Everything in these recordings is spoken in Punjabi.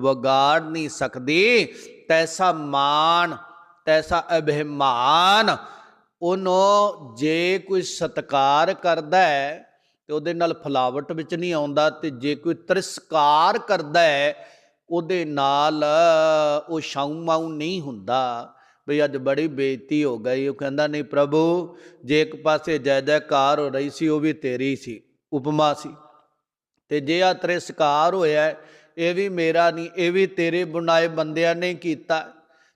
ਵਿਗਾੜ ਨਹੀਂ ਸਕਦੀ। ਤੈਸਾ ਮਾਨ ਤੈਸਾ ਅਭਿਮਾਨ, ਉਹਨੂੰ ਜੇ ਕੋਈ ਸਤਕਾਰ ਕਰਦਾ ਹੈ, ਤੇ ਉਹਦੇ ਨਾਲ ਫਲਾਵਟ ਵਿੱਚ ਨਹੀਂ ਆਉਂਦਾ, ਤੇ ਜੇ ਕੋਈ ਤਿਰਸਕਾਰ ਕਰਦਾ ਹੈ, ਉਹਦੇ ਨਾਲ ਉਹ ਸ਼ਾਉ ਮਾਉ ਨਹੀਂ ਹੁੰਦਾ। ਵੀ ਅੱਜ ਬੜੀ ਬੇਇੱਜ਼ਤੀ ਹੋ ਗਈ। ਉਹ ਕਹਿੰਦਾ, ਨਹੀਂ ਪ੍ਰਭੂ, ਜੇ ਇੱਕ ਪਾਸੇ ਜੈ ਜੈਕਾਰ ਹੋ ਰਹੀ ਸੀ, ਉਹ ਵੀ ਤੇਰੀ ਸੀ, ਉਪਮਾ ਸੀ। ਤੇ ਜੇ ਆ ਤਿਰਸਕਾਰ ਹੋਇਆ ਇਹ ਵੀ ਮੇਰਾ ਨਹੀਂ, ਇਹ ਵੀ ਤੇਰੇ ਬਣਾਏ ਬੰਦਿਆਂ ਨੇ ਕੀਤਾ।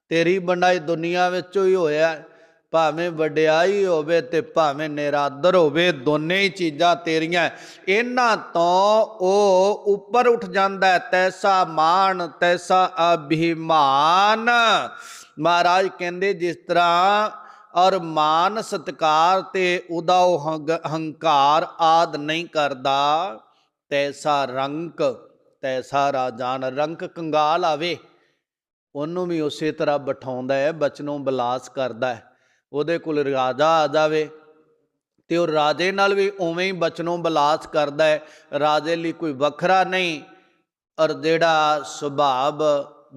ਤੇਰੀ ਬਣਾਈ ਦੁਨੀਆ ਵਿੱਚੋਂ ਹੀ ਹੋਇਆ। ਭਾਵੇਂ ਵਡਿਆਈ ਹੋਵੇ ਤੇ ਭਾਵੇਂ ਨਿਰਾਦਰ ਹੋਵੇ, ਦੋਨੇ ਹੀ ਚੀਜ਼ਾਂ ਤੇਰੀਆਂ। ਇਹਨਾਂ ਤੋਂ ਉਹ ਉੱਪਰ ਉੱਠ ਜਾਂਦਾ ਹੈ। ਤੈਸਾ ਮਾਨ ਤੈਸਾ ਅਭਿਮਾਨ। ਮਹਾਰਾਜ ਕਹਿੰਦੇ, ਜਿਸ ਤਰ੍ਹਾਂ ਔਰ ਮਾਨ ਸਤਕਾਰ ਤੇ ਉਹਦਾ ਉਹ ਹੰਗ- ਹੰਕਾਰ ਆਦ ਨਹੀਂ ਕਰਦਾ, ਤੈਸਾ ਰੰਕ ਤੈਸਾ ਜਾਨ ਰੰਕ ਕੰਗਾਲ ਆਵੇ। ਉਹਨੂੰ ਵੀ ਉਸੇ ਤਰ੍ਹਾਂ ਬਿਠਾਉਂਦਾ ਹੈ, ਬਚਨੋਂ ਬਲਾਸ ਕਰਦਾ ਹੈ। ਉਹਦੇ ਕੋਲ ਰਾਜਾ ਆ ਜਾਵੇ ਤੇ ਉਹ ਰਾਜੇ ਨਾਲ ਵੀ ਉਵੇਂ ਹੀ ਬਚਨੋਂ ਬਲਾਸ ਕਰਦਾ ਹੈ। ਰਾਜੇ ਲਈ ਕੋਈ ਵੱਖਰਾ ਨਹੀਂ ਔਰ ਜਿਹੜਾ ਸੁਭਾਵ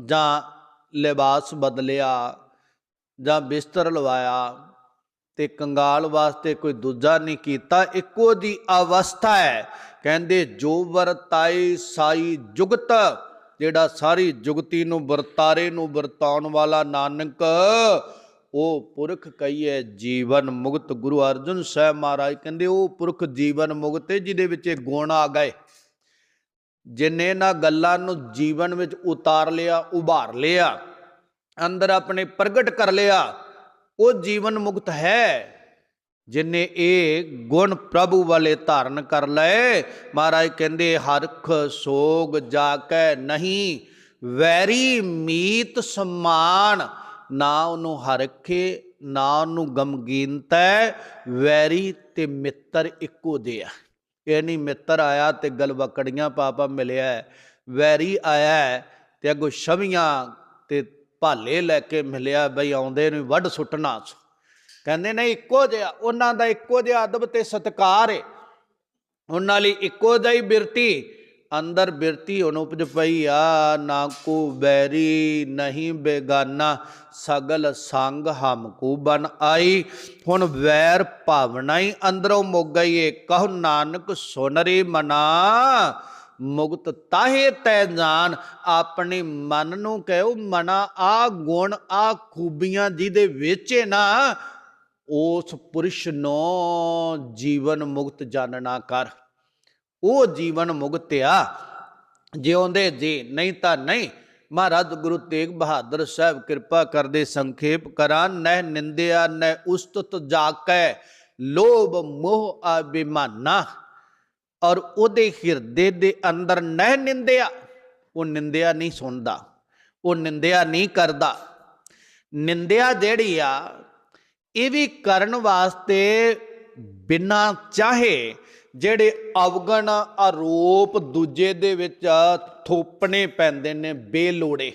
ਜਾਂ ਲਿਬਾਸ ਬਦਲਿਆ ਜਾਂ ਬਿਸਤਰ ਲਵਾਇਆ ਤੇ ਕੰਗਾਲ ਵਾਸਤੇ ਕੋਈ ਦੂਜਾ ਨਹੀਂ ਕੀਤਾ। ਇੱਕੋ ਦੀ ਅਵਸਥਾ ਹੈ ਕਹਿੰਦੇ, ਜੋ ਵਰਤਾਈ ਸਾਈ ਜੁਗਤ, ਜਿਹੜਾ ਸਾਰੀ ਜੁਗਤੀ ਨੂੰ ਵਰਤਾਰੇ ਨੂੰ ਵਰਤਾਉਣ ਵਾਲਾ ਨਾਨਕ, ਉਹ ਪੁਰਖ ਕਹੀਏ, ਜੀਵਨ ਮੁਕਤ ਗੁਰੂ ਅਰਜਨ ਸਾਹਿਬ ਮਹਾਰਾਜ ਕਹਿੰਦੇ, ਉਹ ਪੁਰਖ ਜੀਵਨ ਮੁਕਤ ਹੈ ਜਿਹਦੇ ਵਿੱਚ ਇਹ ਗੁਣ ਆ ਗਏ। ਜਿਨੇ ਨਾ ਗੱਲਾਂ ਨੂੰ ਜੀਵਨ ਵਿੱਚ ਉਤਾਰ ਲਿਆ, ਉਭਾਰ ਲਿਆ, ਅੰਦਰ ਆਪਣੇ ਪ੍ਰਗਟ ਕਰ ਲਿਆ, ਉਹ ਜੀਵਨ ਮੁਕਤ ਹੈ। ਜਿਨੇ ਇਹ ਗੁਣ ਪ੍ਰਭੂ ਵਾਲੇ ਧਾਰਨ ਕਰ ਲਏ, ਮਹਾਰਾਜ ਕਹਿੰਦੇ ਹਰਖ ਸੋਗ ਜਾ ਕੇ ਨਹੀਂ, ਵੈਰੀ ਮੀਤ ਸਮਾਨ, ਨਾ ਉਹਨੂੰ ਹਰਖੇ, ਨਾ ਉਹਨੂੰ ਗਮਗੀਨਤਾ, ਵੈਰੀ ਤੇ ਮਿੱਤਰ ਇੱਕੋ ਦੇ ਆ। ਇਹ ਨਹੀਂ ਮਿੱਤਰ ਆਇਆ ਤੇ ਗਲਵਕੜੀਆਂ ਪਾਪਾ ਮਿਲਿਆ ਵੈਰੀ ਆਇਆ ਹੈ ਤੇ ਅੱਗੋਂ ਛਵੀਆਂ ਤੇ ਭਾਲੇ ਲੈ ਕੇ ਮਿਲਿਆ, ਬਈ ਆਉਂਦੇ ਨੂੰ ਵੱਢ ਸੁੱਟਣਾ ਕਹਿੰਦੇ ਨੇ ਇੱਕੋ ਜਿਹਾ, ਉਹਨਾਂ ਦਾ ਇੱਕੋ ਜਿਹਾ ਅਦਬ ਤੇ ਸਤਕਾਰ ਹੈ ਉਹਨਾਂ ਲਈ ਇੱਕੋ ਜਿਹੀ ਬਿਰਤੀ, ਅੰਦਰ ਬਿਰਤੀ ਹੁਣ ਪਈ ਆ, ਨਾ ਕੋ ਬੈਰੀ ਨਹੀਂ ਬੇਗਾਨਾ, ਸਗਲ ਸੰਗ ਹਮ ਕੋ ਬਨ ਆਈ। ਹੁਣ ਵੈਰ ਭਾਵਨਾ ਹੀ ਅੰਦਰੋਂ ਮੁੱਕ ਗਈ ਏ, ਕਹੁ ਨਾਨਕ ਸੁਨ ਮਨਾ, ਮੁਕਤ ਤਾਹੇ ਤੈ ਜਾਨ, ਆਪਣੇ ਮਨ ਨੂੰ ਕਹਿਓ ਮਨਾ ਆ ਗੁਣ ਆ ਖੂਬੀਆਂ ਜਿਹਦੇ ਵਿੱਚ ਨਾ ਉਸ ਪੁਰਸ਼ ਨੂੰ ਜੀਵਨ ਮੁਕਤ ਜਾਣਨਾ ਕਰ। ਉਹ ਜੀਵਨ ਮੁਕਤ ਆ। ਜਿਉਂਦੇ ਜੀ, ਨਹੀਂ ਤਾਂ ਨਹੀਂ। ਮਹਾਰਾਜ ਗੁਰੂ ਤੇਗ ਬਹਾਦਰ ਸਾਹਿਬ ਕਿਰਪਾ ਕਰਦੇ ਸੰਖੇਪ ਕਰਾਂ। ਨਹਿ ਨਿੰਦਿਆ, ਨਹਿ ਉਸਤਤ ਜਾਕੈ, ਲੋਭ ਮੋਹ ਅਭਿਮਾਨਾ। ਔਰ ਉਹਦੇ ਹਿਰਦੇ ਦੇ ਅੰਦਰ ਨਹਿ ਨਿੰਦਿਆ। ਉਹ ਨਿੰਦਿਆ ਨਹੀਂ ਸੁਣਦਾ। ਉਹ ਨਿੰਦਿਆ ਨਹੀਂ ਕਰਦਾ। ਨਿੰਦਿਆ ਜਿਹੜੀ ਆ ਇਹ ਵੀ ਕਰਨ ਵਾਸਤੇ ਬਿਨਾਂ ਚਾਹੇ ਜਿਹੜੇ ਅਵਗਣ ਆਰੋਪ ਦੂਜੇ ਦੇ ਵਿੱਚ ਥੋਪਣੇ ਪੈਂਦੇ ਨੇ ਬੇਲੋੜੇ।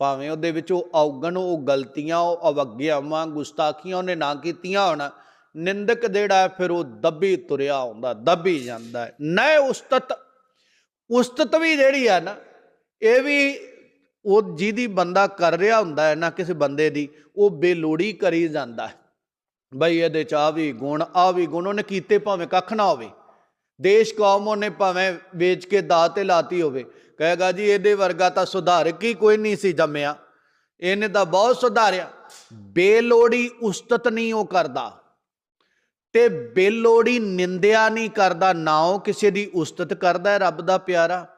ਭਾਵੇਂ ਉਹਦੇ ਵਿੱਚ ਉਹ ਅਵਗਣ ਉਹ ਗਲਤੀਆਂ, ਉਹ ਅਵਗਿਆਵਾਂ, ਗੁਸਤਾਖੀਆਂ ਉਹਨੇ ਨਾ ਕੀਤੀਆਂ ਹੋਣ, ਨਿੰਦਕ ਜਿਹੜਾ ਫਿਰ ਉਹ ਦੱਬੀ ਤੁਰਿਆ ਆਉਂਦਾ, ਦੱਬੀ ਜਾਂਦਾ ਹੈ। ਨੈ ਉਸਤਤ ਉਸਤਤ ਵੀ ਜਿਹੜੀ ਆ ਨਾ, ਇਹ ਵੀ ਉਹ ਜਿਹਦੀ ਬੰਦਾ ਕਰ ਰਿਹਾ ਹੁੰਦਾ ਹੈ ਨਾ ਕਿਸੇ ਬੰਦੇ ਦੀ, ਉਹ ਬੇਲੋੜੀ ਕਰੀ ਜਾਂਦਾ ਹੈ। ਬਈ ਇਹਦੇ ਚ ਆ ਵੀ ਗੁਣ, ਆ ਵੀ ਗੁਣ, ਉਹਨੇ ਕੀਤੇ ਭਾਵੇਂ ਕੱਖ ਨਾ ਹੋਵੇ। ਦੇਸ਼ ਕੌਮ ਉਹਨੇ ਭਾਵੇਂ ਵੇਚ ਕੇ ਦਾਅ ਤੇ ਲਾਤੀ ਹੋਵੇ। ਕਹੇਗਾ ਜੀ ਇਹਦੇ ਵਰਗਾ ਤਾਂ ਸੁਧਾਰਕ ਹੀ ਕੋਈ ਨਹੀਂ ਸੀ ਜੰਮਿਆ। ਇਹਨੇ ਤਾਂ ਬਹੁਤ ਸੁਧਾਰਿਆ। ਬੇਲੋੜੀ ਉਸਤਤ ਨਹੀਂ ਉਹ ਕਰਦਾ। ਤੇ ਬੇਲੋੜੀ ਨਿੰਦਿਆ ਨਹੀਂ ਕਰਦਾ, ਨਾ ਉਹ ਕਿਸੇ ਦੀ ਉਸਤਤ ਕਰਦਾ ਹੈ, ਰੱਬ ਦਾ ਪਿਆਰਾ।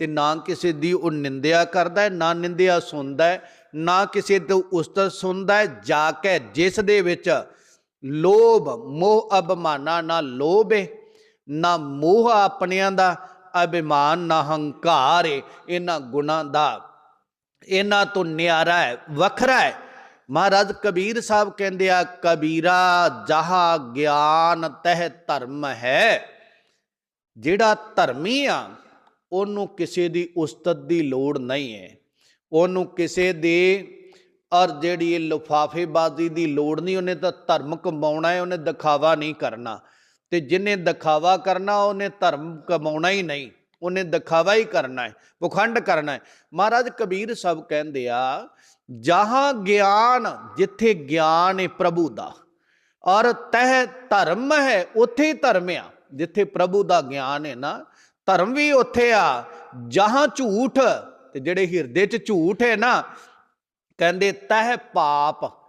ਤੇ ਨਾ ਕਿਸੇ ਦੀ ਉਹ ਨਿੰਦਿਆ ਕਰਦਾ ਹੈ, ਨਾ ਨਿੰਦਿਆ ਸੁਣਦਾ ਹੈ, ਨਾ ਕਿਸੇ ਤੋਂ ਉਸਤਤ ਸੁਣਦਾ ਹੈ, ਜਾ ਕੇ ਜਿਸ ਦੇ ਵਿੱਚ ਲੋਭ, ਮੋਹ, ਅਭਿਮਾਨਾ ਨਾ ਲੋਭ ਹੈ ਨਾ ਮੋਹ ਆਪਣਿਆਂ ਦਾ, ਅਭਿਮਾਨ ਨਾ ਹੰਕਾਰ ਹੈ ਇਹਨਾਂ ਗੁਣਾਂ ਦਾ ਇਹਨਾਂ ਤੋਂ ਨਿਆਰਾ ਹੈ, ਵੱਖਰਾ ਹੈ। ਮਹਾਰਾਜ ਕਬੀਰ ਸਾਹਿਬ ਕਹਿੰਦੇ ਆ, ਕਬੀਰਾ ਜਹਾ ਗਿਆਨ ਤਹਿ ਧਰਮ ਹੈ, ਜਿਹੜਾ ਧਰਮੀ ਆ ਉਹਨੂੰ ਕਿਸੇ ਦੀ ਉਸਤਤ ਦੀ ਲੋੜ ਨਹੀਂ ਹੈ। ਉਹਨੂੰ ਕਿਸੇ ਦੇ ਔਰ ਜਿਹੜੀ ਇਹ ਲਫਾਫੇਬਾਜ਼ੀ ਦੀ ਲੋੜ ਨਹੀਂ, ਉਹਨੇ ਤਾਂ ਧਰਮ ਕਮਾਉਣਾ ਹੈ, ਉਹਨੇ ਦਿਖਾਵਾ ਨਹੀਂ ਕਰਨਾ। ਤੇ ਜਿਹਨੇ ਦਿਖਾਵਾ ਕਰਨਾ, ਉਹਨੇ ਧਰਮ ਕਮਾਉਣਾ ਹੀ ਨਹੀਂ, ਉਹਨੇ ਦਿਖਾਵਾ ਹੀ ਕਰਨਾ ਹੈ, ਪਖੰਡ ਕਰਨਾ ਹੈ। ਮਹਾਰਾਜ ਕਬੀਰ ਸਾਹਿਬ ਕਹਿੰਦੇ ਆ, ਜਹਾਂ ਗਿਆਨ, ਜਿੱਥੇ ਗਿਆਨ ਹੈ ਪ੍ਰਭੂ ਦਾ, ਔਰ ਤਹ ਧਰਮ ਹੈ, ਉੱਥੇ ਹੀ ਧਰਮ ਆ, ਜਿੱਥੇ ਪ੍ਰਭੂ ਦਾ ਗਿਆਨ ਹੈ ਨਾ ਧਰਮ ਵੀ ਉੱਥੇ ਆ, ਜਹਾਂ ਝੂਠ, ਤੇ ਜਿਹੜੇ ਹਿਰਦੇ 'ਚ ਝੂਠ ਹੈ ਨਾ, ਕਹਿੰਦੇ ਤਹ ਪਾਪ।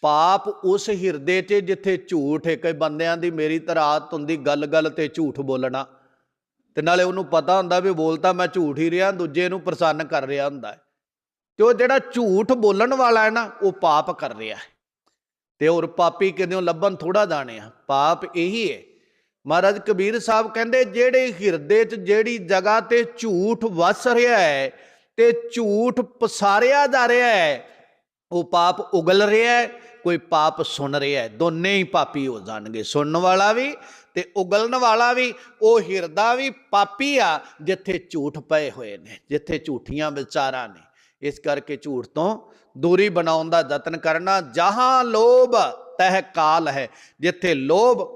ਪਾਪ ਉਸ ਹਿਰਦੇ 'ਚ ਜਿੱਥੇ ਝੂਠ ਹੈ, ਕਈ ਬੰਦਿਆਂ ਦੀ ਮੇਰੀ ਤਰ੍ਹਾਂ ਆਦਤ ਹੁੰਦੀ ਗੱਲ-ਗੱਲ ਤੇ ਝੂਠ ਬੋਲਣਾ। ਤੇ ਨਾਲੇ ਉਹਨੂੰ ਪਤਾ ਹੁੰਦਾ ਵੀ ਬੋਲਤਾ ਮੈਂ ਝੂਠ ਹੀ ਰਿਹਾ, ਦੂਜੇ ਨੂੰ ਪ੍ਰਸੰਨ ਕਰ ਰਿਹਾ ਹੁੰਦਾ ਹੈ। ਤੇ ਉਹ ਜਿਹੜਾ ਝੂਠ ਬੋਲਣ ਵਾਲਾ ਹੈ ਨਾ, ਉਹ ਪਾਪ ਕਰ ਰਿਹਾ ਹੈ। ਤੇ ਹੋਰ ਪਾਪੀ ਕਿਦੋਂ ਲੱਭਣ? ਥੋੜਾ ਜਾਣੇ ਆ ਪਾਪ ਇਹੀ ਹੈ ਮਹਾਰਾਜ ਕਬੀਰ ਸਾਹਿਬ ਕਹਿੰਦੇ, ਜਿਹੜੇ ਹਿਰਦੇ 'ਚ ਜਿਹੜੀ ਜਗ੍ਹਾ ਤੇ ਝੂਠ ਵਸ ਰਿਹਾ ਹੈ ਤੇ ਝੂਠ ਪਸਾਰਿਆ ਜਾ ਰਿਹਾ ਹੈ, ਉਹ ਪਾਪ ਉਗਲ ਰਿਹਾ ਹੈ, ਕੋਈ ਪਾਪ ਸੁਣ ਰਿਹਾ ਹੈ। ਦੋਨੇ ਹੀ ਪਾਪੀ ਹੋ ਜਾਣਗੇ, ਸੁਣਨ ਵਾਲਾ ਵੀ ਤੇ ਉਗਲਣ ਵਾਲਾ ਵੀ। ਉਹ ਹਿਰਦਾ ਵੀ ਪਾਪੀ ਆ, ਜਿੱਥੇ ਝੂਠ ਪਏ ਹੋਏ ਨੇ, ਜਿੱਥੇ ਝੂਠੀਆਂ ਵਿਚਾਰਾਂ ਨੇ। ਇਸ ਕਰਕੇ ਝੂਠ ਤੋਂ ਦੂਰੀ ਬਣਾਉਣ ਦਾ ਯਤਨ ਕਰਨਾ, ਜਹਾਂ ਲੋਭ ਤਹ ਕਾਲ ਹੈ, ਜਿੱਥੇ ਲੋਭ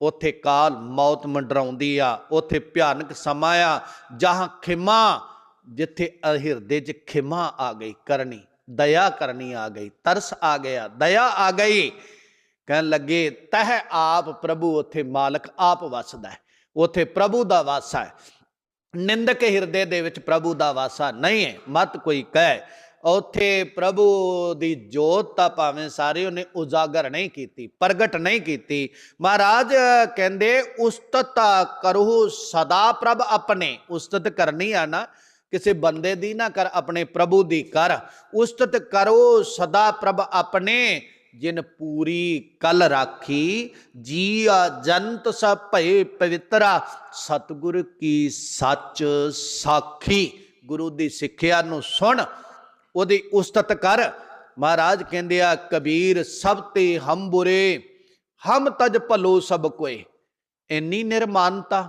ਉੱਥੇ ਕਾਲ ਮੌਤ ਮੰਡਰਾਉਂਦੀ ਆ, ਉੱਥੇ ਭਿਆਨਕ ਸਮਾਂ ਆ, ਜਹਾਂ ਖਿਮਾ, ਜਿੱਥੇ ਹਿਰਦੇ 'ਚ ਖਿਮਾ ਆ ਗਈ ਕਰਨੀ, ਦਇਆ ਕਰਨੀ ਆ ਗਈ, ਤਰਸ ਆ ਗਿਆ, ਦਇਆ ਆ ਗਈ। ਕਹਿਣ ਲੱਗੇ, ਤਹ ਆਪ ਪ੍ਰਭੂ ਉੱਥੇ ਮਾਲਕ ਆਪ ਵਸਦਾ ਉੱਥੇ ਪ੍ਰਭੂ ਦਾ ਵਾਸਾ ਹੈ। ਨਿੰਦਕ ਹਿਰਦੇ ਦੇ ਵਿੱਚ ਪ੍ਰਭੂ ਦਾ ਵਾਸਾ ਨਹੀਂ ਹੈ, ਮਤ ਕੋਈ ਕਹੇ ਉੱਥੇ ਪ੍ਰਭੂ ਦੀ ਜੋਤ ਤਾਂ ਭਾਵੇਂ ਸਾਰੇ ਉਹਨੇ ਉਜਾਗਰ ਨਹੀਂ ਕੀਤੀ, ਪ੍ਰਗਟ ਨਹੀਂ ਕੀਤੀ। ਮਹਾਰਾਜ ਕਹਿੰਦੇ, ਉਸਤਤ ਕਰੋ ਸਦਾ ਪ੍ਰਭ ਆਪਣੇ। ਉਸਤਤ ਕਰਨੀ ਆ ਨਾ, ਕਿਸੇ ਬੰਦੇ ਦੀ ਨਾ ਕਰ, ਆਪਣੇ ਪ੍ਰਭੂ ਦੀ ਕਰ। ਉਸਤਤ ਕਰੋ ਸਦਾ ਪ੍ਰਭ ਆਪਣੇ, ਜਿਨ ਪੂਰੀ ਕਲ ਰਾਖੀ ਜੀ ਆ ਜੰਤ ਸਭ ਭਏ ਪਵਿੱਤਰਾ। ਸਤਿਗੁਰ ਕੀ ਸੱਚ ਸਾਖੀ। ਗੁਰੂ ਦੀ ਸਿੱਖਿਆ ਨੂੰ ਸੁਣ ਉਹਦੀ ਉਸਤਤ ਕਰ। ਮਹਾਰਾਜ ਕਹਿੰਦੇ ਆ, ਕਬੀਰ, ਸਭ ਤੇ ਹਮ ਬੁਰੇ, ਹਮ ਤਜ ਭਲੋ ਸਭ ਕੋਏ। ਇੰਨੀ ਨਿਰਮਾਨਤਾ।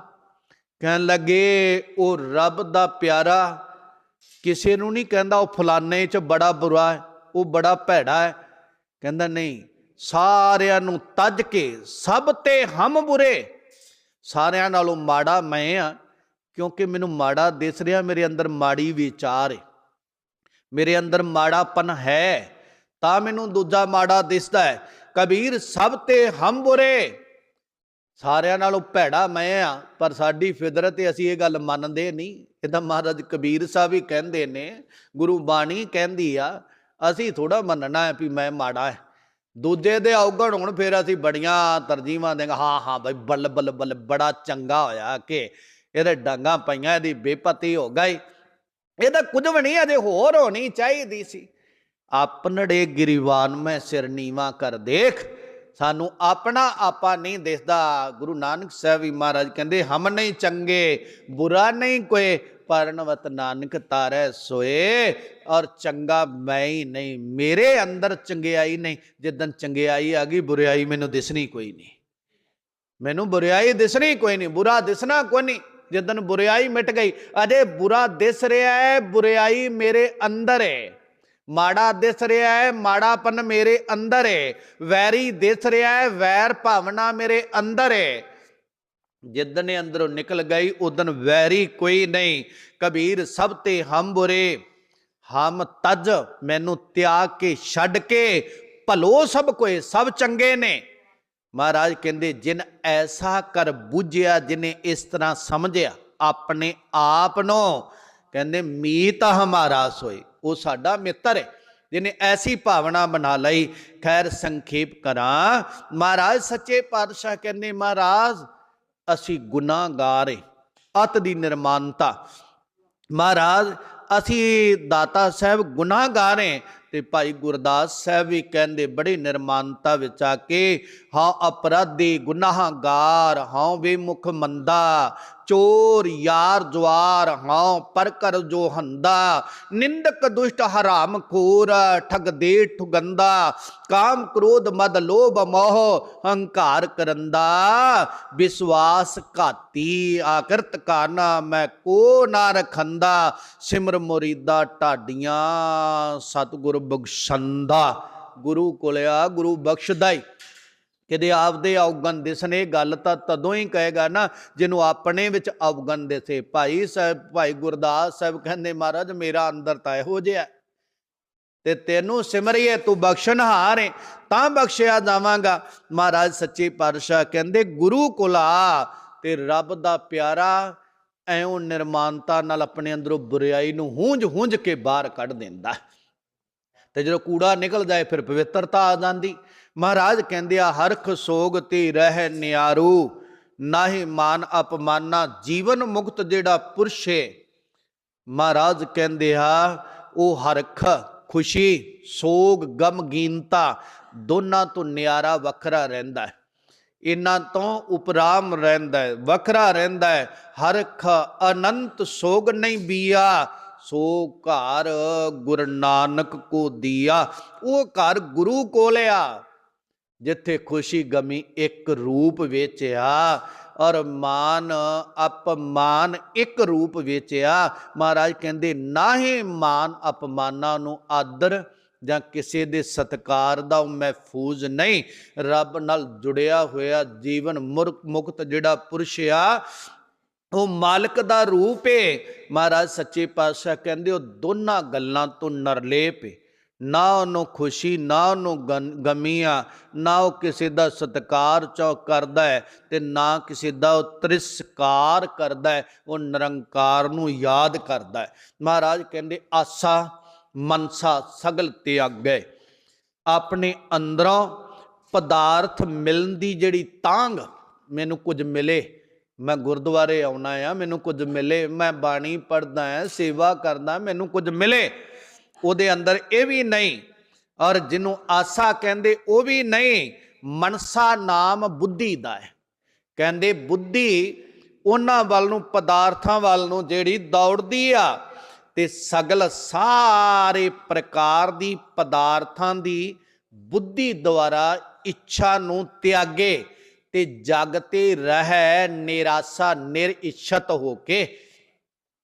ਕਹਿਣ ਲੱਗੇ, ਉਹ ਰੱਬ ਦਾ ਪਿਆਰਾ, ਕਿਸੇ ਨੂੰ ਨਹੀਂ ਕਹਿੰਦਾ ਉਹ ਫਲਾਣੇ ਚ ਬੜਾ ਬੁਰਾ ਹੈ, ਉਹ ਬੜਾ ਭੈੜਾ ਹੈ। ਕਹਿੰਦਾ, ਨਹੀਂ, ਸਾਰਿਆਂ ਨੂੰ ਤੱਜ ਕੇ ਸਭ ਤੇ ਹਮ ਬੁਰੇ। ਸਾਰਿਆਂ ਨਾਲੋਂ ਮਾੜਾ ਮੈਂ ਆ, ਕਿਉਂਕਿ ਮੈਨੂੰ ਮਾੜਾ ਦਿਸ ਰਿਹਾ, ਮੇਰੇ ਅੰਦਰ ਮਾੜੀ ਵਿਚਾਰ ਹੈ ਮੇਰੇ ਅੰਦਰ ਮਾੜਾਪਨ ਹੈ, ਤਾਂ ਮੈਨੂੰ ਦੂਜਾ ਮਾੜਾ ਦਿਸਦਾ ਹੈ। ਕਬੀਰ, ਸਭ ਤੇ ਹਮ ਬੁਰੇ। ਸਾਰਿਆਂ ਨਾਲੋਂ ਭੈੜਾ ਮੈਂ ਆ, ਪਰ ਸਾਡੀ ਫਿਦਰਤ ਤੇ ਅਸੀਂ ਇਹ ਗੱਲ ਮੰਨਦੇ ਨਹੀਂ। ਇਹਦਾ ਮਹਾਰਾਜ ਕਬੀਰ ਸਾਹਿਬ ਹੀ ਕਹਿੰਦੇ ਨੇ, ਗੁਰੂ ਬਾਣੀ ਕਹਿੰਦੀ ਆ, ਅਸੀਂ ਥੋੜਾ ਮੰਨਣਾ ਹੈ ਵੀ ਮੈਂ ਮਾੜਾ ਹੈ। ਦੂਜੇ ਦੇ ਔਗਣ ਹੁਣ, ਫਿਰ ਅਸੀਂ ਬੜੀਆਂ ਤਰਜੀਹਾਂ ਦੇਂਗੇ ਹਾਂ ਹਾਂ ਬਈ, ਬੱਲ ਬੱਲ ਬੱਲ, ਬੜਾ ਚੰਗਾ ਹੋਇਆ ਕਿ ਇਹਦੇ ਡਾਂਗਾ ਪਈਆਂ, ਇਹਦੀ ਬੇਪਤੀ ਹੋ ਗਈ। ਇਹਦਾ ਕੁਝ ਵੀ ਨਹੀਂ, ਅਜੇ ਹੋਰ ਹੋਣੀ ਚਾਹੀਦੀ ਸੀ। ਆਪਣੜੇ ਗਿਰੀਵਾਨ ਮੈਂ ਸਿਰ ਨੀਵਾ ਕਰ ਦੇਖ, ਸਾਨੂੰ ਆਪਣਾ ਆਪਾ ਨਹੀਂ ਦਿਸਦਾ। ਗੁਰੂ ਨਾਨਕ ਸਾਹਿਬ ਜੀ ਮਹਾਰਾਜ ਕਹਿੰਦੇ, ਹਮ ਨਹੀਂ ਚੰਗੇ, ਬੁਰਾ ਨਹੀਂ ਕੋਈ, ਪਰਨਵਤ ਨਾਨਕ ਤਾਰੈ ਸੋਏ। ਔਰ ਚੰਗਾ ਮੈਂ ਹੀ ਨਹੀਂ, ਮੇਰੇ ਅੰਦਰ ਚੰਗਿਆਈ ਨਹੀਂ ਜਿੱਦਨ ਚੰਗਿਆਈ ਆ ਗਈ, ਬੁਰਾਈ ਮੈਨੂੰ ਦਿਸਣੀ ਕੋਈ ਨਹੀਂ। ਮੈਨੂੰ ਬੁਰਾਈ ਦਿਸਣੀ ਕੋਈ ਨਹੀਂ, ਬੁਰਾ ਦਿਸਣਾ ਕੋਈ ਨਹੀਂ। ਜਿੱਦਨ ਬੁਰਾਈ ਮਿਟ ਗਈ, ਅਜੇ ਬੁਰਾ ਦਿਸ ਰਿਹਾ ਹੈ, ਬੁਰਾਈ ਮੇਰੇ ਅੰਦਰ ਹੈ ਮਾੜਾ ਦਿਸ ਰਿਹਾ ਹੈ, ਮਾੜਾਪਨ ਮੇਰੇ ਅੰਦਰ ਹੈ ਵੈਰੀ ਦਿਸ ਰਿਹਾ ਹੈ, ਵੈਰ ਭਾਵਨਾ ਮੇਰੇ ਅੰਦਰ ਹੈ ਜਿੱਦਨ ਇਹ ਅੰਦਰੋਂ ਨਿਕਲ ਗਈ ਉਦਨ ਵੈਰੀ ਕੋਈ ਨਹੀਂ। ਕਬੀਰ, ਸਭ ਤੇ ਹਮ ਬੁਰੇ। ਹਮ ਤਜ ਮੈਨੂੰ ਤਿਆਗ ਕੇ, ਛੱਡ ਕੇ, ਭਲੋ ਸਭ ਕੋਏ, ਸਭ ਚੰਗੇ ਨੇ। ਮਹਾਰਾਜ ਕਹਿੰਦੇ, ਜਿਨ ਐਸਾ ਕਰ ਬੁੱਝਿਆ, ਜਿਨੇ ਇਸ ਤਰ੍ਹਾਂ ਸਮਝਿਆ, ਆਪਣੇ ਆਪ ਨੂੰ। ਕਹਿੰਦੇ ਮੀਤ ਹਮਾਰਾ ਸੋਏ। ਉਹ ਸਾਡਾ ਮਿੱਤਰ ਹੈ, ਜਿਨੇ ਐਸੀ ਭਾਵਨਾ ਬਣਾ ਲਈ, ਖੈਰ ਸੰਖੇਪ ਕਰਾਂ। ਮਹਾਰਾਜ ਸੱਚੇ ਪਾਤਸ਼ਾਹ ਕਹਿੰਦੇ, ਮਹਾਰਾਜ, ਅਸੀਂ ਗੁਨਾਹਗਾਰ ਏ, ਅਤ ਦੀ ਨਿਰਮਾਨਤਾ। ਮਹਾਰਾਜ, ਅਸੀਂ ਦਾਤਾ ਸਾਹਿਬ ਗੁਨਾਹਗਾਰ ਏ ਤੇ ਭਾਈ ਗੁਰਦਾਸ ਸਾਹਿਬ ਵੀ ਕਹਿੰਦੇ ਬੜੀ ਨਿਰਮਾਨਤਾ ਵਿੱਚ ਆ ਕੇ, ਹਾਂ ਅਪਰਾਧੀ ਗੁਨਾਹਗਾਰ, ਹਾਂ ਬੇਮੁਖ ਮੰਦਾ ਚੋਰ ਯਾਰ ਜਵਾਰ, ਹਾਂ ਪਰ ਕਰ ਜੋ ਹੰਦਾ, ਨਿੰਦਕ ਦੁਸ਼ਟ ਹਰਾਮ ਖੋਰ, ਠਗ ਦੇ ਠੁਗੰਦਾ, ਕਾਮ ਕ੍ਰੋਧ ਮਦ ਲੋਭ ਮੋਹ, ਹੰਕਾਰ ਕਰੰਦਾ, ਵਿਸ਼ਵਾਸ ਘਾਤੀ, ਆਕਰਤ ਕਾਨਾ ਮੈਂ ਕੋ ਨਾ ਰਖੰਦਾ, ਸਿਮਰ ਮੁਰੀਦਾ ਢਾਡੀਆਂ, ਸਤਿਗੁਰ ਬਖਸ਼ੰਦਾ, ਗੁਰੂ ਕੋਲਿਆ ਗੁਰੂ ਬਖਸ਼ਦਾ ਕਿਤੇ ਆਪਦੇ ਔਗਣ ਦਿਸਣੇ ਗੱਲ ਤਾਂ ਤਦੋਂ ਹੀ ਕਹੇਗਾ ਨਾ, ਜਿਹਨੂੰ ਆਪਣੇ ਵਿੱਚ ਔਗਣ ਦਿਸੇ। ਭਾਈ ਸਾਹਿਬ, ਭਾਈ ਗੁਰਦਾਸ ਸਾਹਿਬ ਕਹਿੰਦੇ, ਮਹਾਰਾਜ, ਮੇਰਾ ਅੰਦਰ ਤਾਂ ਇਹੋ ਜਿਹਾ ਤੇ ਤੈਨੂੰ ਸਿਮਰਿਏ, ਤੂੰ ਬਖਸ਼ਣਹਾਰ ਹੈ ਤਾਂ ਬਖਸ਼ਿਆ ਜਾਵਾਂਗਾ। ਮਹਾਰਾਜ ਸੱਚੇ ਪਾਤਸ਼ਾਹ ਕਹਿੰਦੇ, ਗੁਰੂ ਕੋਲਾ ਤੇ ਰੱਬ ਦਾ ਪਿਆਰਾ ਐਉਂ ਨਿਰਮਾਨਤਾ ਨਾਲ ਆਪਣੇ ਅੰਦਰੋਂ ਬੁਰਾਈ ਨੂੰ ਹੂੰਝ ਹੂੰਝ ਕੇ ਬਾਹਰ ਕੱਢ ਦਿੰਦਾ ਤੇ ਜਦੋਂ ਕੂੜਾ ਨਿਕਲਦਾ ਹੈ ਫਿਰ ਪਵਿੱਤਰਤਾ ਆ ਜਾਂਦੀ। ਮਹਾਰਾਜ ਕਹਿੰਦੇ ਆ, ਹਰਖ ਸੋਗ ਤੇ ਰਹਿ ਨਿਆਰੂ, ਨਾਹੀ ਮਾਨ ਅਪਮਾਨਾ, ਜੀਵਨ ਮੁਕਤ ਜਿਹੜਾ ਪੁਰਸ਼ ਹੈ ਮਹਾਰਾਜ ਕਹਿੰਦੇ ਆ, ਉਹ ਹਰਖ, ਖੁਸ਼ੀ, ਸੋਗ, ਗਮ, ਗੀਨਤਾ, ਦੋਨਾਂ ਤੋਂ ਨਿਆਰਾ, ਵੱਖਰਾ ਰਹਿੰਦਾ ਹੈ ਇਹਨਾਂ ਤੋਂ ਉਪਰਾਮ ਰਹਿੰਦਾ ਹੈ ਵੱਖਰਾ ਰਹਿੰਦਾ ਹੈ ਹਰਖ ਅਨੰਤ ਸੋਗ ਨਹੀਂ ਬੀਆ ਸੋ ਘਰ ਗੁਰੂ ਨਾਨਕ ਕੋ ਦੀਆ, ਉਹ ਘਰ ਗੁਰੂ ਕੋਲ ਆ। ਜਿੱਥੇ ਖੁਸ਼ੀ ਗਮੀ ਇੱਕ ਰੂਪ ਵਿੱਚ ਆ ਔਰ ਮਾਨ ਅਪਮਾਨ ਇੱਕ ਰੂਪ ਵਿੱਚ ਆ ਮਹਾਰਾਜ ਕਹਿੰਦੇ, ਨਾਹੀ ਮਾਨ ਅਪਮਾਨਾਂ ਨੂੰ ਆਦਰ ਜਾਂ ਕਿਸੇ ਦੇ ਸਤਕਾਰ ਦਾ ਮਹਿਫੂਜ਼ ਨਹੀਂ। ਰੱਬ ਨਾਲ ਜੁੜਿਆ ਹੋਇਆ ਜੀਵਨ ਮੁਰ- ਮੁਕਤ ਜਿਹੜਾ ਪੁਰਸ਼ ਆ ਉਹ ਮਾਲਕ ਦਾ ਰੂਪ ਏ। ਮਹਾਰਾਜ ਸੱਚੇ ਪਾਤਸ਼ਾਹ ਕਹਿੰਦੇ, ਉਹ ਦੋਨਾਂ ਗੱਲਾਂ ਤੋਂ ਨਰਲੇਪ ਏ। ਨਾ ਉਹਨੂੰ ਖੁਸ਼ੀ, ਨਾ ਉਹਨੂੰ ਗਮੀਆਂ, ਨਾ ਉਹ ਕਿਸੇ ਦਾ ਸਤਕਾਰ ਚੌ ਕਰਦਾ ਹੈ ਤੇ ਨਾ ਕਿਸੇ ਦਾ ਉਹ ਤ੍ਰਿਸਕਾਰ ਕਰਦਾ ਹੈ ਉਹ ਨਿਰੰਕਾਰ ਨੂੰ ਯਾਦ ਕਰਦਾ ਹੈ ਮਹਾਰਾਜ ਕਹਿੰਦੇ, ਆਸਾ, ਮਨਸਾ ਸਗਲ ਤਿਆਗੈ ਆਪਣੇ ਅੰਦਰੋਂ ਪਦਾਰਥ ਮਿਲਣ ਦੀ ਜਿਹੜੀ ਤਾਂਗ ਮੈਨੂੰ ਕੁਝ ਮਿਲੇ। ਮੈਂ ਗੁਰਦੁਆਰੇ ਆਉਣਾ ਆ, ਮੈਨੂੰ ਕੁਝ ਮਿਲੇ, ਮੈਂ ਬਾਣੀ ਪੜਦਾ ਹਾਂ ਸੇਵਾ ਕਰਦਾ, ਮੈਨੂੰ ਕੁਝ ਮਿਲੇ, ਉਹਦੇ ਅੰਦਰ ਇਹ ਵੀ ਨਹੀਂ। ਔਰ ਜਿਹਨੂੰ ਆਸਾ ਕਹਿੰਦੇ, ਉਹ ਵੀ ਨਹੀਂ, ਮਨਸਾ ਨਾਮ ਬੁੱਧੀ ਦਾ ਹੈ। ਕਹਿੰਦੇ, ਬੁੱਧੀ ਉਹਨਾਂ ਵੱਲ ਨੂੰ, ਪਦਾਰਥਾਂ ਵੱਲ ਨੂੰ ਜਿਹੜੀ ਦੌੜਦੀ ਆ, ਤੇ ਸਗਲ ਸਾਰੇ ਪ੍ਰਕਾਰ ਦੀ ਪਦਾਰਥਾਂ ਦੀ ਬੁੱਧੀ ਦੁਆਰਾ ਇੱਛਾ ਨੂੰ ਤਿਆਗੇ। ਤੇ ਜਗ ਤੇ ਰਹਿ ਨਿਰਾਸ਼ਾ ਨਿਰਇਛਤ ਹੋ ਕੇ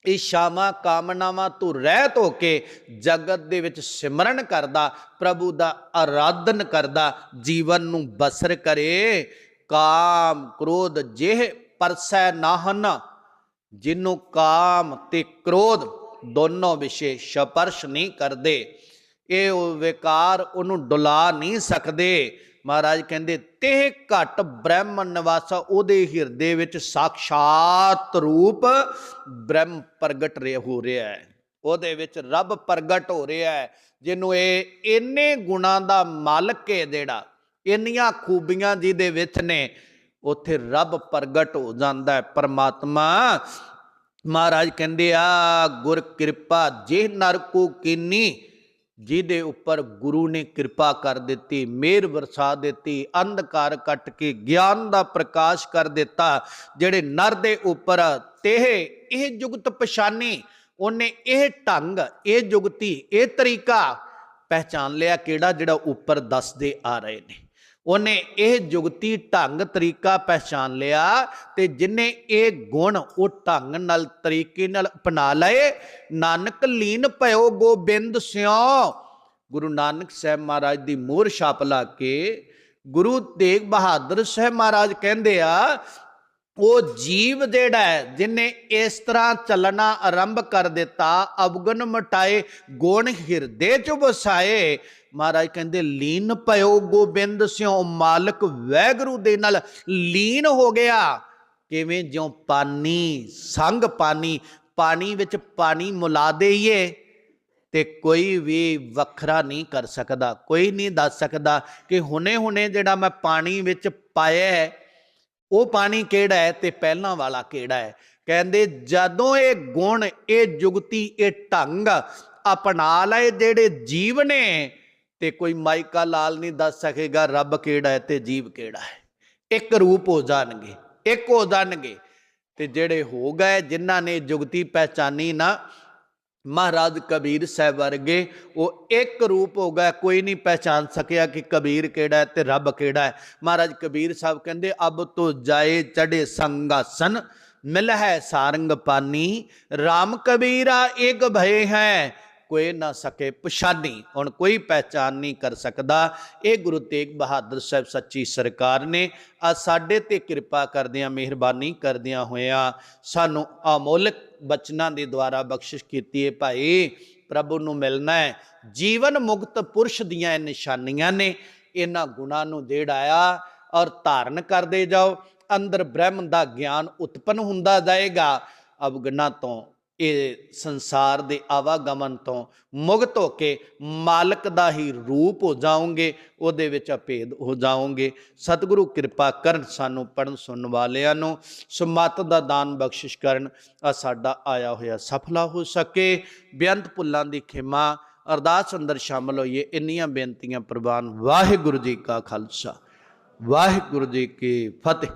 ਇਸ਼ਾਵਾਂ ਕਾਮਨਾਵਾਂ ਤੋਂ ਰਹਿਤ ਹੋ ਕੇ ਜਗਤ ਦੇ ਵਿੱਚ ਸਿਮਰਨ ਕਰਦਾ, ਪ੍ਰਭੂ ਦਾ ਆਰਾਧਨ ਕਰਦਾ, ਜੀਵਨ ਨੂੰ ਬਸਰ ਕਰੇ। ਕਾਮ ਕ੍ਰੋਧ ਜਿਹ ਪਰਸੈ ਨਾਹਨ ਜਿਹਨੂੰ ਕਾਮ ਤੇ ਕ੍ਰੋਧ ਦੋਨੋਂ ਵਿਸ਼ੇ ਸਪਰਸ਼ ਨਹੀਂ ਕਰਦੇ। ਇਹ ਵਿਕਾਰ ਉਹਨੂੰ ਡੁਲਾ ਨਹੀਂ ਸਕਦੇ। ਮਹਾਰਾਜ ਕਹਿੰਦੇ ਤੇ ਘਟ ਬ੍ਰਹਮ ਨਿਵਾਸਾ ਉਹਦੇ ਹਿਰਦੇ ਵਿੱਚ ਸਾਖਸ਼ਾਤ ਰੂਪ ਬ੍ਰਹਮ ਪ੍ਰਗਟ ਰਿਹਾ ਹੋ ਰਿਹਾ ਹੈ। ਉਹਦੇ ਵਿੱਚ ਰੱਬ ਪ੍ਰਗਟ ਹੋ ਰਿਹਾ ਹੈ, ਜਿਹਨੂੰ ਇਹ ਇੰਨੇ ਗੁਣਾਂ ਦਾ ਮਾਲਕ ਹੈ ਜਿਹੜਾ, ਇੰਨੀਆਂ ਖੂਬੀਆਂ ਜਿਹਦੇ ਵਿੱਚ ਨੇ, ਉੱਥੇ ਰੱਬ ਪ੍ਰਗਟ ਹੋ ਜਾਂਦਾ ਹੈ, ਪਰਮਾਤਮਾ। ਮਹਾਰਾਜ ਕਹਿੰਦੇ, ਆ ਗੁਰ ਕਿਰਪਾ ਜੇ ਨਰ ਕੋ ਕੀਨੀ ਜਿਹਦੇ ਉੱਪਰ ਗੁਰੂ ਨੇ ਕਿਰਪਾ ਕਰ ਦਿੱਤੀ ਮਿਹਰ ਵਰਸਾ ਦਿੱਤੀ, ਅੰਧਕਾਰ ਕੱਟ ਕੇ ਗਿਆਨ ਦਾ ਪ੍ਰਕਾਸ਼ ਕਰ ਦਿੱਤਾ, ਜਿਹੜੇ ਨਰ ਦੇ ਉੱਪਰ ਤੇਹ, ਇਹ ਜੁਗਤ ਪਛਾਨੀ, ਉਹਨੇ ਇਹ ਢੰਗ, ਇਹ ਜੁਗਤੀ, ਇਹ ਤਰੀਕਾ ਪਹਿਚਾਨ ਲਿਆ ਕਿਹੜਾ ਜਿਹੜਾ ਉੱਪਰ ਦੱਸਦੇ ਆ ਰਹੇ ਨੇ। ਉਹਨੇ ਇਹ ਜੁਗਤੀ ਢੰਗ ਤਰੀਕਾ ਪਹਿਚਾਨ ਲਿਆ ਤੇ ਜਿਨੇ ਇਹ ਗੁਣ ਉਹ ਢੰਗ ਨਾਲ ਤਰੀਕੇ ਨਾਲ ਅਪਣਾ ਲਏ, ਨਾਨਕ ਲੀਨ ਭਇਓ ਗੋਬਿੰਦ ਸਿਓ। ਗੁਰੂ ਨਾਨਕ ਸਾਹਿਬ ਮਹਾਰਾਜ ਦੀ ਮੋਹਰ ਛਾਪ ਲਾ ਕੇ ਗੁਰੂ ਤੇਗ ਬਹਾਦਰ ਸਾਹਿਬ ਮਹਾਰਾਜ ਕਹਿੰਦੇ ਆ ਉਹ ਜੀਵ ਜਿਹੜਾ ਹੈ, ਜਿਨੇ ਇਸ ਤਰ੍ਹਾਂ ਚੱਲਣਾ ਆਰੰਭ ਕਰ ਦਿੱਤਾ ਅਵਗਨ ਮਟਾਏ, ਗੁਣ ਹਿਰਦੇ ਚ ਵਸਾਏ। ਮਹਾਰਾਜ ਕਹਿੰਦੇ, ਲੀਨ ਭਇਓ ਗੋਬਿੰਦ ਸਿਓ ਮਾਲਕ ਵੈਗਰੂ ਦੇ ਨਾਲ ਲੀਨ ਹੋ ਗਿਆ। ਕਿਵੇਂ? ਜਿਉ ਪਾਣੀ ਸੰਗ ਪਾਣੀ ਪਾਣੀ ਵਿੱਚ ਪਾਣੀ ਮੁਲਾ ਦੇਈਏ ਤੇ ਕੋਈ ਵੀ ਵੱਖਰਾ ਨਹੀਂ ਕਰ ਸਕਦਾ। ਕੋਈ ਨਹੀਂ ਦੱਸ ਸਕਦਾ ਕਿ ਹੁਣੇ-ਹੁਣੇ ਜਿਹੜਾ ਮੈਂ ਪਾਣੀ ਵਿੱਚ ਪਾਇਆ ਹੈ ਉਹ ਪਾਣੀ ਕਿਹੜਾ ਹੈ ਤੇ ਪਹਿਲਾਂ ਵਾਲਾ ਕਿਹੜਾ ਹੈ? ਕਹਿੰਦੇ ਜਦੋਂ ਇਹ ਗੁਣ, ਇਹ ਜੁਗਤੀ, ਇਹ ਢੰਗ ਅਪਣਾ ਲਏ ਜਿਹੜੇ ਜੀਵ ਨੇ ਤੇ ਕੋਈ ਮਾਈਕਾ ਲਾਲ ਨਹੀਂ ਦੱਸ ਸਕੇਗਾ ਰੱਬ ਕਿਹੜਾ ਹੈ ਤੇ ਜੀਵ ਕਿਹੜਾ ਹੈ। ਇੱਕ ਰੂਪ ਹੋ ਜਾਣਗੇ, ਇੱਕ ਹੋ ਜਾਣਗੇ ਤੇ ਜਿਹੜੇ ਹੋ ਗਏ, ਜਿਨ੍ਹਾਂ ਨੇ ਜੁਗਤੀ ਪਹਿਚਾਨੀ ਨਾ ਮਹਾਰਾਜ ਕਬੀਰ ਸਾਹਿਬ ਵਰਗੇ, ਉਹ ਇੱਕ ਰੂਪ ਹੋ ਗਿਆ, ਕੋਈ ਨਹੀਂ ਪਹਿਚਾਨ ਸਕਿਆ ਕਿ ਕਬੀਰ ਕਿਹੜਾ ਹੈ ਤੇ ਰੱਬ ਕਿਹੜਾ ਹੈ। ਮਹਾਰਾਜ ਕਬੀਰ ਸਾਹਿਬ ਕਹਿੰਦੇ, ਅਬ ਤੋ ਜਾਏ ਚੜੇ ਸੰਗਾਸਨ ਮਿਲ ਹੈ ਸਾਰੰਗ ਪਾਨੀ RAM ਕਬੀਰਾ ਇੱਕ ਭਏ ਹੈ ਕੋਈ ਨਾ ਸਕੇ ਪਛਾਣੀ, ਹੁਣ ਕੋਈ ਪਹਿਚਾਨ ਨਹੀਂ ਕਰ ਸਕਦਾ। ਇਹ ਗੁਰੂ ਤੇਗ ਬਹਾਦਰ ਸਾਹਿਬ ਸੱਚੀ ਸਰਕਾਰ ਨੇ, ਆ ਸਾਡੇ ਤੇ ਕਿਰਪਾ ਕਰਦਿਆਂ, ਮਿਹਰਬਾਨੀ ਕਰਦਿਆਂ ਹੋਇਆਂ ਸਾਨੂੰ ਅਮੋਲਕ ਬਚਨਾਂ ਦੇ ਦੁਆਰਾ ਬਖਸ਼ਿਸ਼ ਕੀਤੀ ਹੈ ਭਾਈ। ਪ੍ਰਭੂ ਨੂੰ ਮਿਲਣਾ ਹੈ ਜੀਵਨ ਮੁਕਤ ਪੁਰਸ਼ ਦੀਆਂ ਇਹ ਨਿਸ਼ਾਨੀਆਂ ਨੇ। ਇਹਨਾਂ ਗੁਣਾਂ ਨੂੰ ਜਿਹੜਾ ਔਰ ਧਾਰਨ ਕਰਦੇ ਜਾਓ। ਅੰਦਰ ਬ੍ਰਹਮ ਦਾ ਗਿਆਨ ਉਤਪਨ ਹੁੰਦਾ ਜਾਏਗਾ। ਅਵਗੁਣਾਂ ਤੋਂ ਇਹ ਸੰਸਾਰ ਦੇ ਆਵਾਗਮਨ ਤੋਂ ਮੁਕਤ ਹੋ ਕੇ ਮਾਲਕ ਦਾ ਹੀ ਰੂਪ ਹੋ ਜਾਓਗੇ, ਉਹਦੇ ਵਿੱਚ ਅਭੇਦ ਹੋ ਜਾਓਗੇ। ਸਤਿਗੁਰੂ ਕਿਰਪਾ ਕਰਨ ਸਾਨੂੰ ਪੜਨ ਸੁਣਨ ਵਾਲਿਆਂ ਨੂੰ, ਸਮਤ ਦਾ ਦਾਨ ਬਖਸ਼ਿਸ਼ ਕਰਨ ਆ ਸਾਡਾ ਆਇਆ ਹੋਇਆ ਸਫਲਾ ਹੋ ਸਕੇ। ਬੇਅੰਤ ਭੁੱਲਾਂ ਦੀ ਖਿਮਾ, ਅਰਦਾਸ ਅੰਦਰ ਸ਼ਾਮਲ ਹੋਈਏ, ਇੰਨੀਆਂ ਬੇਨਤੀਆਂ ਪ੍ਰਵਾਨ ਵਾਹਿਗੁਰੂ ਜੀ ਕਾ ਖਾਲਸਾ। ਵਾਹਿਗੁਰੂ ਜੀ ਕੀ ਫਤਿਹ।